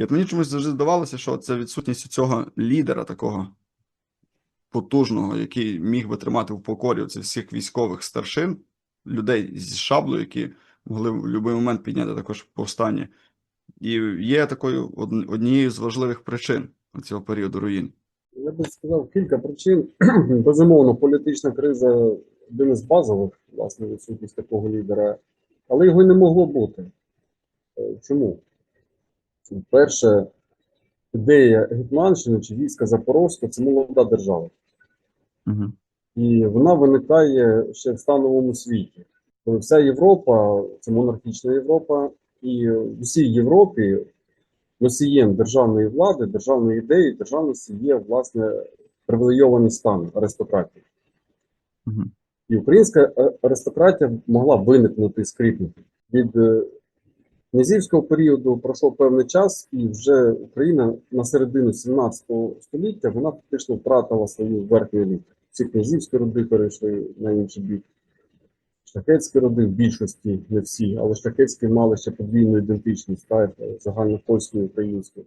І от мені чомусь завжди здавалося, що це відсутність цього лідера такого потужного, який міг би тримати в покорі цих всіх військових старшин, людей з шаблею, які могли в будь-який момент підняти також повстання. І є такою однією з важливих причин цього періоду руїн. Я би сказав кілька причин. Безумовно, політична криза один із базових, власне, відсутність такого лідера, але його не могло бути. Е, Чому? Перше, ідея Гетьманщини чи війська Запорозького це молода держава. Угу. І вона виникає ще в становому світі. Коли вся Європа це монархічна Європа, і в усій Європі носієм державної влади, державної ідеї, державності є власне привілейований стан аристократії. Угу. І українська аристократія могла виникнути скріпнути. Від е, князівського періоду пройшов певний час, і вже Україна на середину 17 століття вона фактично втратила свою верхню еліту. Всі князівські роди перейшли на інший бік. Шляхетські роди в більшості, не всі, але шляхетські мали ще подвійну ідентичність, так, загальнопольську і українську.